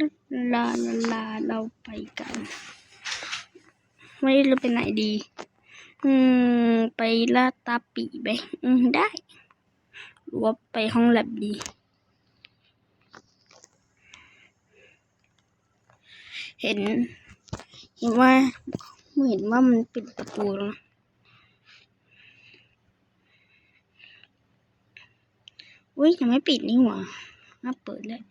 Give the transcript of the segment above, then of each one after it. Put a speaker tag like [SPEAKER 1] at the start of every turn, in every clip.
[SPEAKER 1] ลาลาลาเราไปกันไม่รู้ไปไหนดี อืม ไปลาตาปีไป อืม ได้ หรือว่าไปห้องแลบดี เห็น เห็นว่าเห็นว่ามันปิดประตูแล้วอุ้ยยังไม่ปิดนี่หว่าน่าเปิดแล้ว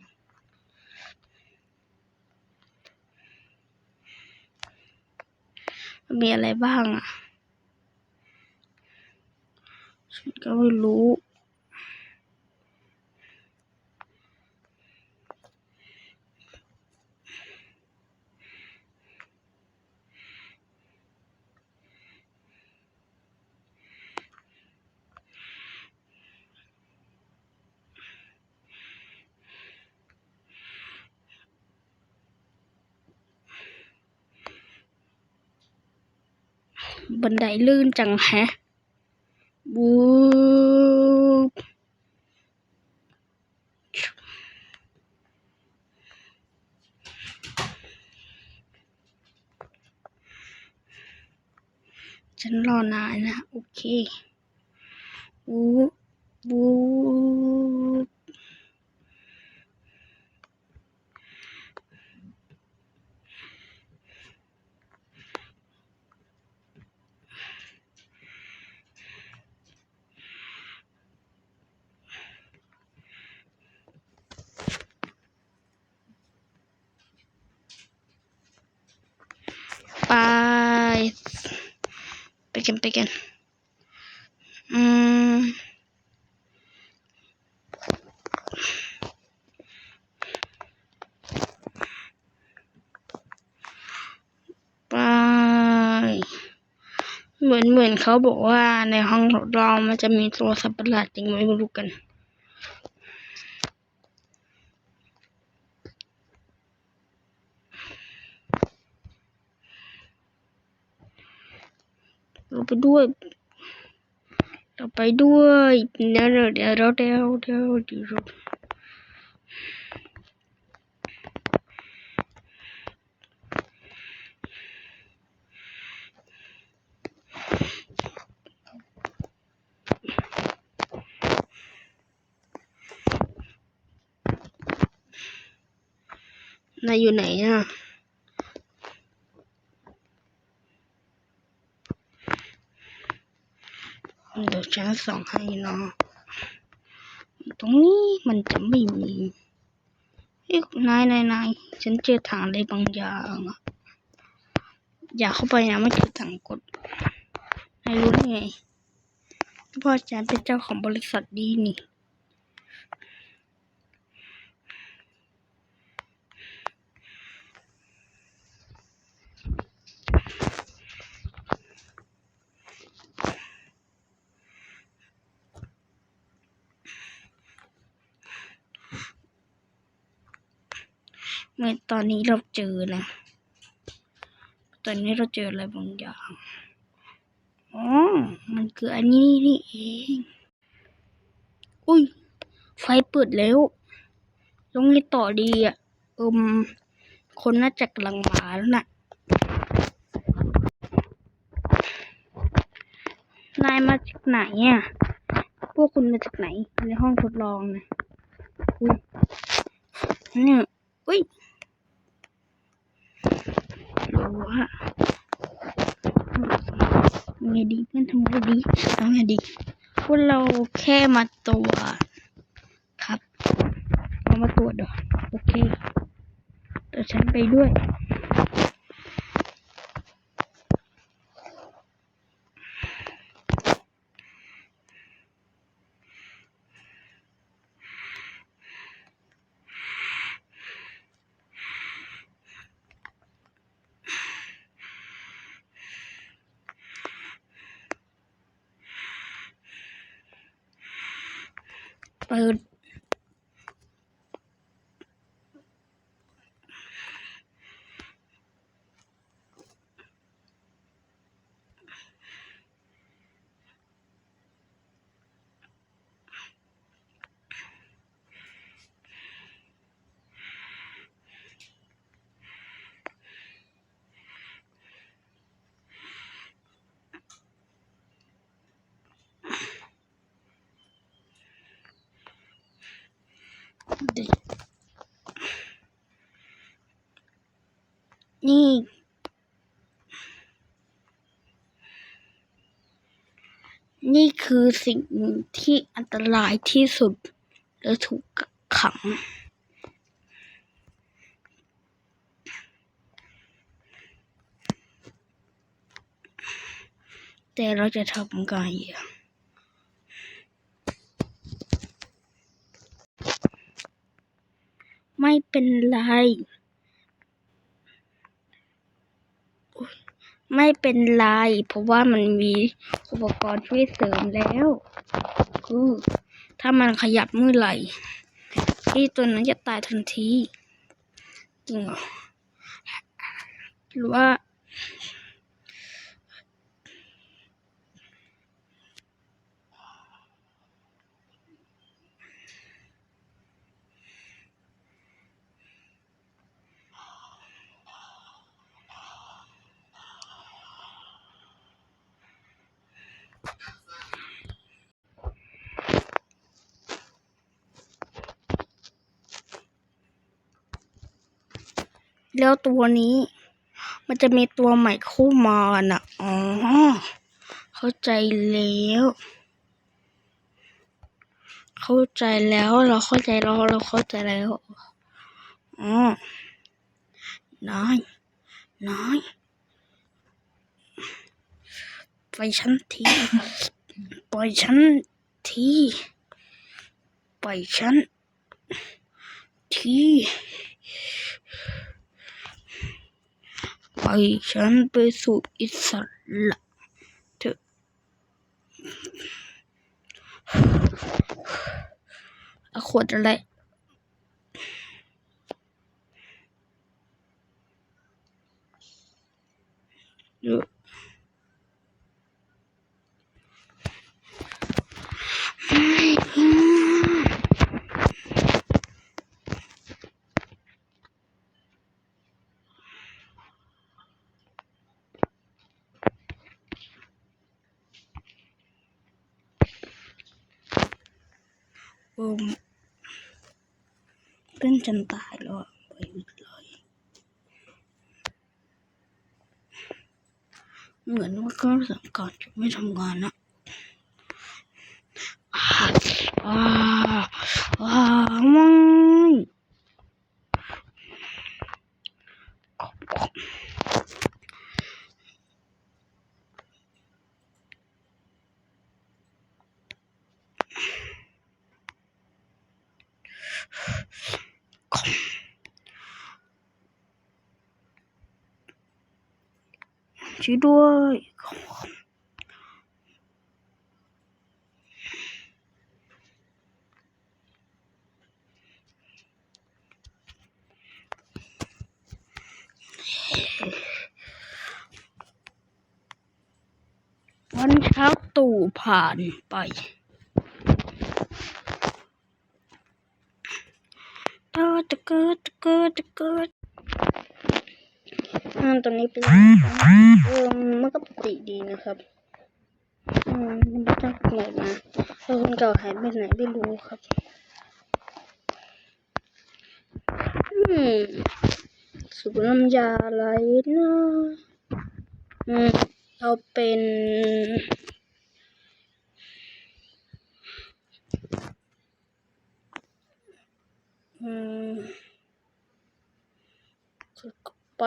[SPEAKER 1] มีอะไรบ้างอะ ฉันก็ไม่รู้ บันไดลื่นจังแฮะบูบฉันรอนานนะ โอเค บูบบูบไป ไปกันไปกันอืมไปเหมือนเหมือนเขาบอกว่าในห้องทดลองมันจะมีตัวสัตว์ประหลาดจริงไหมไม่รู้กัน เราไปด้วย เราไปด้วยเดี๋ยวเดี๋ยวเดี๋ยวเดี๋ยวเดี๋ยวเดี๋ยวเดี๋ยวนายอยู่ไหนอะ เดี๋ยวฉันส่องให้เนาะตรงนี้มันจะไม่มีเฮ้ยนายนายนายฉันเจอถังอะไรบางอย่างอะอยากเข้าไปนะไม่เจอถังกดนายรู้ได้ไงเพราะฉันเป็นเจ้าของบริษัทดีนี่ เมื่อตอนนี้เราเจอนะ ตอนนี้เราเจออะไรบางอย่าง อ๋อ มันคืออันนี้นี่เอง อุ้ย ไฟเปิดแล้ว ลงไงต่อดีอะอิมคนน่าจะกำลังมาแล้วน่ะ นายมาจากไหนอะ พวกคุณมาจากไหน ในห้องทดลองนะอุ้ยเนี่ยอุ้ย รู้ว่าทำไงดีเพื่อนทำไงดีทำไงดีพวกเราแค่มาตรวจครับเรามาตรวจเดี๋ยวโอเคแต่ฉันไปด้วย เปิด อ นี่ นี่คือสิ่งที่อันตรายที่สุด และถูกขังแต่เราจะทำไงอะไม่เป็นไร ไม่เป็นไร เพราะว่ามันมีอุปกรณ์ช่วยเสริมแล้วคือถ้ามันขยับเมื่อไหร่ที่ตัวนั้นจะตายทันทีจริงเหรอหรือว่า แล้วตัวนี้ มันจะมีตัวใหม่เข้ามาน่ะ อ๋อ เข้าใจแล้ว เข้าใจแล้ว เราเข้าใจแล้วเราเข้าใจแล้ว อ๋อ น้อย น้อย ไป ล่อยฉันที ปล่อยฉันที ปล่อยฉันทีปล่อยฉันไปสู่อิสระเถอะอาขวดอะไรเยอะ เอมเพื่อนฉันตายแล้วไปเลยเหมือนว่าเครื่องสังกัดจะไม่ทำงานนะอ่าอ่าอ่าไม่ ช่วยด้วยวันเช้าตู่ผ่านไป ตะตะเกิดตะเกิดตะเกิดอ่าตอนนี้เป็นเออมันก็ปกติดีนะครับอืมมันไม่ต้องไหนมาเออคนเก่าหายไปไหนไม่รู้ครับอืมสูบน้ำยาอะไรนะอืมเอาเป็น อืมไป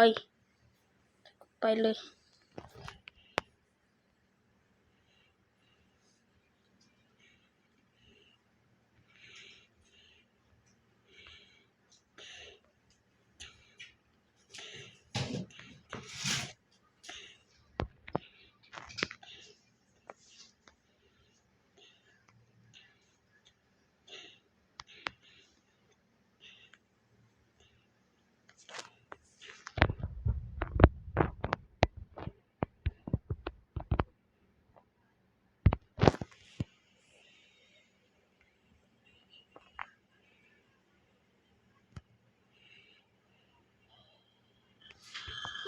[SPEAKER 1] ไปเลย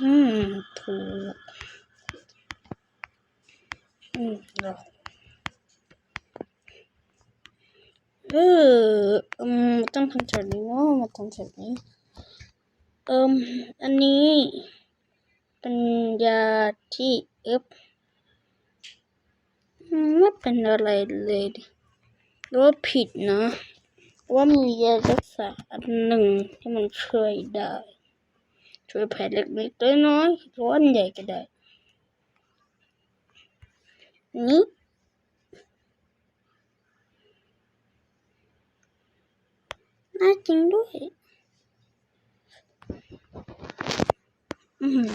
[SPEAKER 1] อืม ถูก อืม เอออืมต้องทำแบบนี้เนาะมาทำแบบนี้ เอิมอันนี้เป็นยาที่เอฟไม่เป็นอะไรเลยหรือว่าผิดนะว่ามียารักษาอันหนึ่งที่มันช่วยได้ ช่วยแผลเล็กๆน้อยๆหรือว่าอันใหญ่ก็ได้ นี่น่าจริงด้วย อืม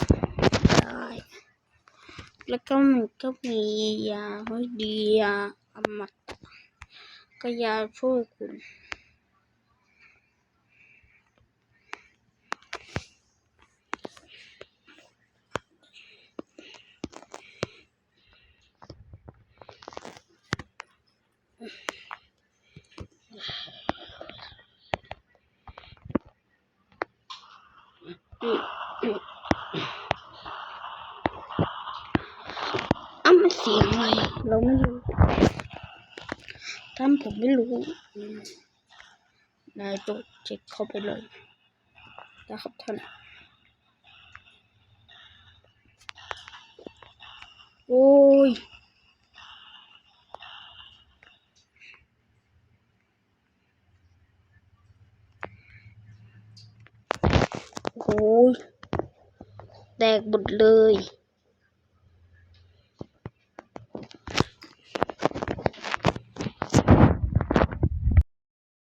[SPEAKER 1] ได้แล้วก็มันก็มียาไม่ดียาอมตะก็ยาช่วยคุณ อ้ามันเสียงอะไรเราไม่รู้ถ้าผมไม่รู้นายตัวเช็คเข้าไปเลยนะครับท่านโอ้ยโอ้ย แตกหมดเลย